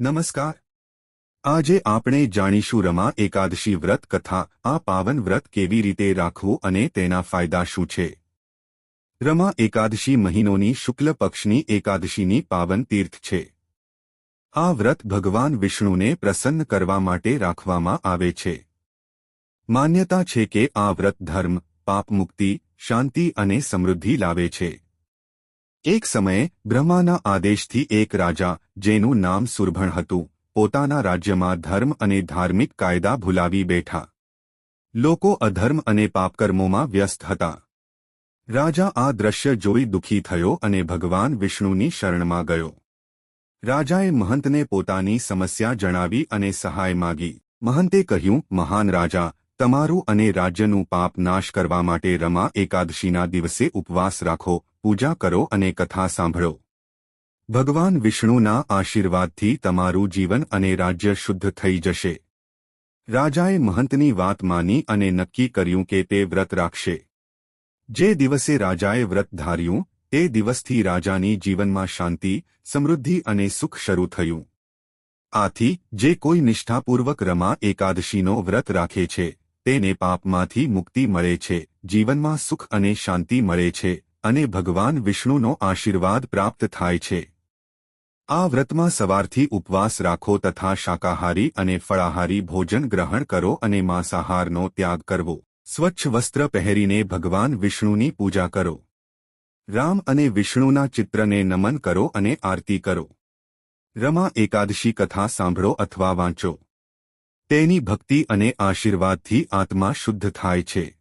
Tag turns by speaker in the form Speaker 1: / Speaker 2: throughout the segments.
Speaker 1: નમસ્કાર. આજે આપણે જાણીશું રમા એકાદશી વ્રત કથા, આ પાવન વ્રત કેવી રીતે રાખવું અને તેના ફાયદા શું છે? રમા એકાદશી મહિનોની શુક્લ પક્ષની એકાદશીની પાવન તીર્થ છે. આ વ્રત ભગવાન વિષ્ણુને પ્રસન્ન કરવા માટે રાખવામાં આવે છે. માન્યતા છે કે આ વ્રત ધર્મ પાપમુક્તિ શાંતિ અને સમૃદ્ધિ લાવે છે. એક સમયે બ્રહ્માના આદેશથી એક રાજા, જેનું નામ સુરભણ હતું, પોતાના રાજ્યમાં ધર્મ અને ધાર્મિક કાયદા ભૂલાવી બેઠા. લોકો અધર્મ અને પાપકર્મોમાં વ્યસ્ત હતા. રાજા આ દ્રશ્ય જોઈ દુઃખી થયો અને ભગવાન વિષ્ણુની શરણમાં ગયો. રાજાએ મહંતને પોતાની સમસ્યા જણાવી અને સહાય માગી. મહંતે કહ્યું, મહાન રાજા, તમારું અને રાજ્યનું પાપ નાશ કરવા માટે રમા એકાદશીના દિવસે ઉપવાસ રાખો પૂજા કરો અને કથા સાંભળો. ભગવાન વિષ્ણુના આશીર્વાદથી તમારું જીવન અને રાજ્ય શુદ્ધ થઈ જશે. રાજાએ મહંતની વાત માની અને નક્કી કર્યું કે તે વ્રત રાખશે. જે દિવસે રાજાએ વ્રત ધાર્યું, તે દિવસથી રાજાની જીવનમાં શાંતિ, સમૃદ્ધિ અને સુખ શરૂ થયું. આથી, જે કોઈ નિષ્ઠાપૂર્વક રમા એકાદશીનો વ્રત રાખે છે, તેને પાપમાંથી મુક્તિ મળે છે, જીવનમાં સુખ અને શાંતિ મળે છે. અને ભગવાન વિષ્ણુનો આશીર્વાદ પ્રાપ્ત થાય છે. આ વ્રતમાં સવારથી ઉપવાસ રાખો તથા શાકાહારી અને ફળાહારી ભોજન ગ્રહણ કરો અને માંસાહારનો ત્યાગ કરવો. સ્વચ્છ વસ્ત્ર પહેરીને ભગવાન વિષ્ણુની પૂજા કરો. રામ અને વિષ્ણુના ચિત્રને નમન કરો અને આરતી કરો. રમા એકાદશી કથા સાંભળો અથવા વાંચો. તેની ભક્તિ અને આશીર્વાદથી આત્મા શુદ્ધ થાય છે.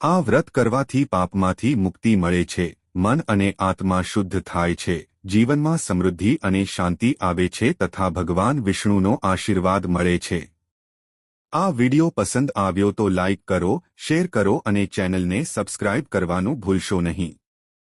Speaker 1: આ વ્રત કરવાથી પાપમાંથી મુક્તિ મળે છે, મન અને આત્મા શુદ્ધ થાય છે, જીવનમાં સમૃદ્ધિ અને શાંતિ આવે છે તથા ભગવાન વિષ્ણુનો આશીર્વાદ મળે છે. આ વિડિયો પસંદ આવ્યો તો લાઇક કરો, શેર કરો અને ચેનલને સબસ્ક્રાઇબ કરવાનું ભૂલશો નહીં.